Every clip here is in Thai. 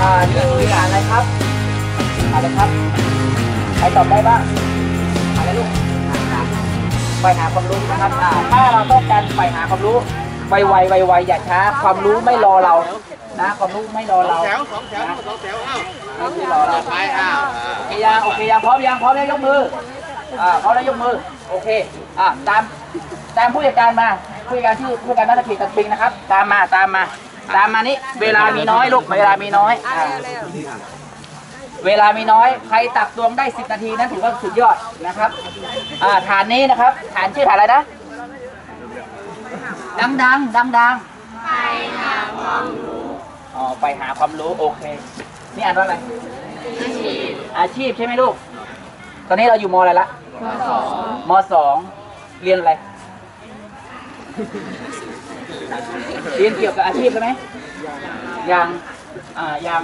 อ่านี่คืออ่านอะไรครับอ่านอะไรครับ ใครตอบได้บ้างอ่านอะไรลูกไปหาความรู้นะครับอ่าถ้าเราต้องการไปหาความรู้ไวๆไวๆอย่าช้า ความรู้ไม่รอเรา นะ ความรู้ไม่รอเราแถวสองแถวสองแถวเอ้าไม่รอเราไปอ้าวโอเคยังโอเคยังพร้อมยังพร้อมแล้วยกมืออ่าพร้อมแล้วยกมือ โอเค อ่าตามตามผู้จัดการมาผู้จัดการชื่อผู้จัดการนักขีดตัดปิงนะครับ ตามมาตามมา ตามมานี่เวลามีน้อยลูกเวลามีน้อยอ่าเวลามีน้อยใครตักตวงได้ 10 นาทีนั้นถือว่าสุดยอดนะครับอ่าฐานนี้นะครับฐานชื่อฐานอะไรนะ ดังดังดังดังๆไปหาความรู้อ๋อไปหาความรู้โอเค นี่อ่านว่าอะไร อาชีพใช่ไหมลูก ตอนนี้เราอยู่มอะไรละมสองมสองเรียนอะไร เรียนเกี่ยวกับอาชีพใช่ไหมยังอ่ายัง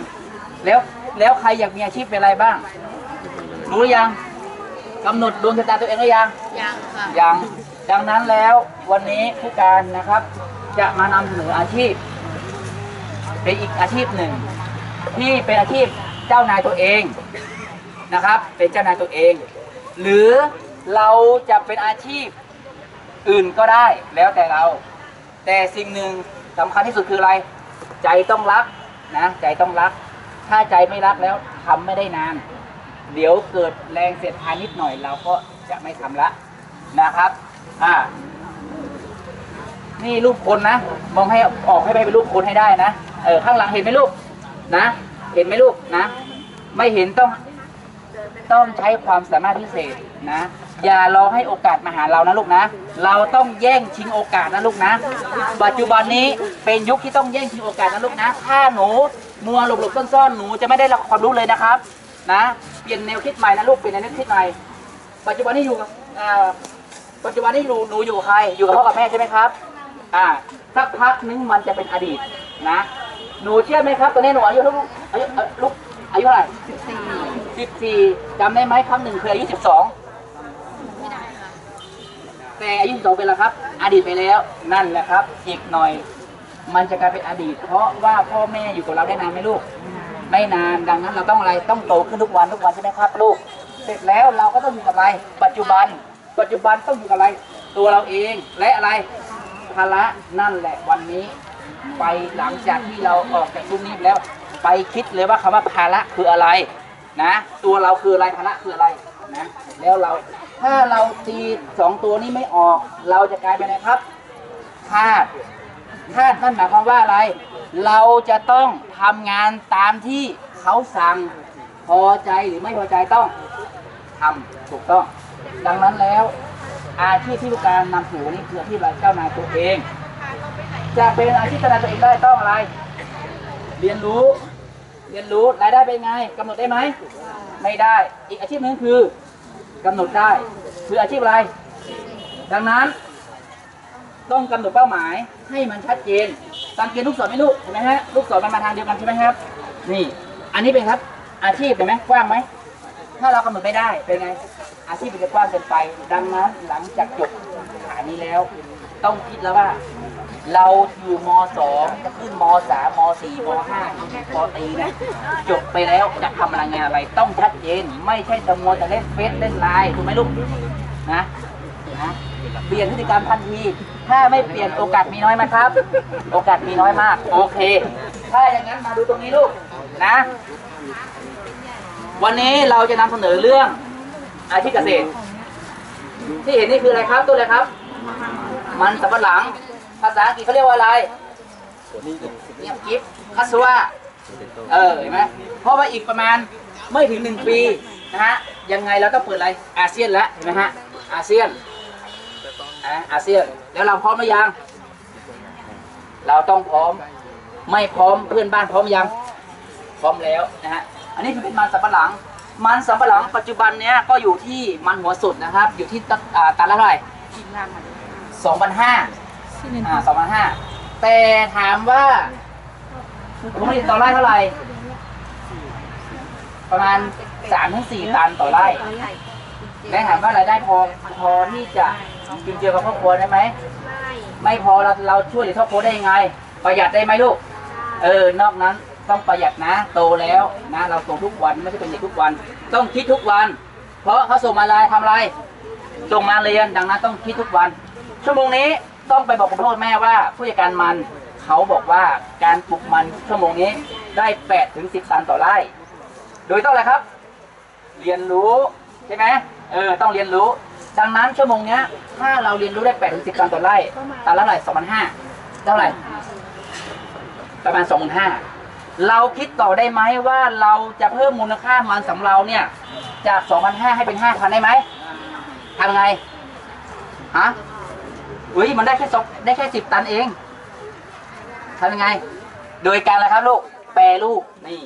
แล้วแล้วใครอยากมีอาชีพเป็นอะไรบ้าง รู้หรือยังกำหนดดวงชะตาตัวเองหรือยังยังค่ะยังดังนั้นแล้ววันนี้ผู้การนะครับ จะมานำเสนออาชีพ เป็นอีกอาชีพหนึ่ง ที่เป็นอาชีพเจ้านายตัวเองนะครับ เป็นเจ้านายตัวเอง หรือเราจะเป็นอาชีพอื่นก็ได้แล้วแต่เรา แต่สิ่งหนึ่งสำคัญที่สุดคืออะไร ใจต้องรักนะ ใจต้องรัก ถ้าใจไม่รักแล้วทำไม่ได้นาน เดี๋ยวเกิดแรงเสียดทานนิดหน่อยเราก็จะไม่ทำละนะครับ อ่า นี่รูปคนนะ มองให้ออกให้ไปเป็นรูปคนให้ได้นะ เออข้างหลังเห็นไหมลูกนะ เห็นไหมลูกนะ ไม่เห็นต้อง ต้องใช้ความสามารถพิเศษนะ อย่ารอให้โอกาสมาหาเรานะลูกนะ เราต้องแย่งชิงโอกาสนะลูกนะ ปัจจุบันนี้เป็นยุคที่ต้องแย่งชิงโอกาสนะลูกนะ ถ้าหนูมัวหลบหลบๆซ่อนๆหนูจะไม่ได้รับความรู้เลยนะครับ นะเปลี่ยนแนวคิดใหม่นะลูกเปลี่ยนแนวคิดใหม่ปัจจุบันนี้อยู่กับปัจจุบันนี้หนูหนูอยู่กับใครอยู่กับพ่อกับแม่ใช่ไหมครับอ่าสักพักนึงมันจะเป็นอดีตนะ หนูเชื่อไหมครับตอนนี้หนูอายุเท่าลูกอายุเอ่อลูกอายุเท่าไหร่ สิบสี่จำได้ไหมครั้งหนึ่งเคยอายุสิบสองไม่ได้ค่ะแต่อายุสิบสองเป็นแล้วครับ อดีตไปแล้วนั่นแหละครับ อีกหน่อย มันจะกลายเป็นอดีต เพราะว่าพ่อแม่อยู่กับเราได้นานไหมลูก ไม่นานดังนั้นเราต้องอะไรต้องโตขึ้นทุกวันทุกวันใช่ไหมครับลูก เสร็จแล้วเราก็ต้องอยู่กับอะไร ปัจจุบัน ปัจจุบันต้องอยู่กับอะไร ตัวเราเองและอะไรภาระนั่นแหละวันนี้ ไปหลังจากที่เราออกจากซุ้มนี้แล้ว ไปคิดเลยว่าคำว่าภาระคืออะไร นะ ตัวเราคืออะไรภาระคืออะไรนะ แล้วเราถ้าเราตีสองตัวนี้ไม่ออก เราจะกลายเป็นอะไรครับธาตุธาตุนั่นหมายความว่าอะไร เราจะต้องทำงานตามที่เขาสั่งพอใจหรือไม่พอใจต้องทำถูกต้อง ดังนั้นแล้ว อาชีพที่ผู้การนำสู่นี้คืออาชีพเจ้านายตัวเอง จะเป็นอาชีพเจ้านายตัวเองได้ต้องอะไร เรียนรู้ เรียนรู้รายได้เป็นไงกำหนดได้ไหม ไม่ได้ อีกอาชีพหนึงคือกำหนดได้ คืออาชีพอะไร ดังนั้น ต้องกำหนดเป้าหมายให้มันชัดเจนสังเกตลูกศรไหมลูกเห็นไหมฮะลูกศรมันมาทางเดียวกันใช่ไหมครับ นี่ อันนี้เป็นครับ อาชีพเห็นไหมกว้างไหมถ้าเรากำหนดไม่ได้เป็นไง อาชีพมันจะกว้างเกินไป ดังนั้นหลังจากจบฐานนี้แล้ว ต้องคิดแล้วว่า เราอยู่ม .2 ขึ้นม .3 ม .4 ม .5 มตรีเนี่ยจบไปแล้วจะทำอะไรงานอะไรต้องชัดเจน ไม่ใช่แต่มัวแต่เล่นเฟซเล่นไลน์ถูกไหมลูกนะนะเปลี่ยนพฤติกรรมทันที ถ้าไม่เปลี่ยนโอกาสมีน้อยไหมครับ โอกาสมีน้อยมาก โอเค ถ้าอย่างนั้นมาดูตรงนี้ลูกนะ วันนี้เราจะนำเสนอเรื่องอาชีพเกษตร ที่เห็นนี่คืออะไรครับตัวอะไรครับ มันสำปะหลัง ภาษาอังกฤษเขาเรียกว่าอะไรเงียบกิฟคัสวาเออเห็นไหมเพราะว่าอีกประมาณไม่ถึงหนึ่งปีนะฮะยังไงเราต้องเปิดอะไรอาเซียนแล้วเห็นไหมฮะอาเซียนอะอาเซียนแล้วเราพร้อมหรือยัง เราต้องพร้อมไม่พร้อมเพื่อนบ้านพร้อมยังพร้อมแล้วนะฮะอันนี้คือเป็นมันสำปะหลังมันสำปะหลังปัจจุบันเนี้ยก็อยู่ที่มันหัวสุดนะครับ อยู่ที่ตันอ่าตันละเท่าไหร่สองพันห้า อ่าสองพันห้าแต่ถามว่าผลผลิตต่อไร่เท่าไหร่ ประมาณสามถึงสี่ตันต่อไร่และถามว่ารายได้พอพอที่จะกินเจือกับครอบครัวได้ไหม ไม่พอเราเราช่วยเหลือครอบครัวได้ยังไง ประหยัดได้ไหมลูก เออนอกนั้นต้องประหยัดนะ โตแล้วนะ เราโตทุกวันไม่ใช่เป็นเด็กทุกวัน ต้องคิดทุกวัน เพราะเขาส่งมาอะไรทำอะไรส่งมาเรียนดังนั้นต้องคิดทุกวัน ชั่วโมงนี้ ต้องไปบอกคุณพ่อแม่ว่าผู้จัดการมันเขาบอกว่าการปลูกมันชั่วโมงนี้ได้8ถึง10ตันต่อไร่ โดยต้องอะไรครับ เรียนรู้ใช่ไหมเออต้องเรียนรู้ ดังนั้นชั่วโมงเนี้ย ถ้าเราเรียนรู้ได้8ถึง10ตันต่อไร่ตันละเท่าไหร่2,500เท่าไหร่ประมาณ2,500เราคิดต่อได้ไหมว่าเราจะเพิ่มมูลค่ามันสำเราเนี่ย จาก2,500ให้เป็น5,000ได้ไหมทำไงฮะ อุ้ยมันได้แค่สองได้แค่สิบตันเองทำยังไง โดยการอะไรครับลูก แปรรูปนี่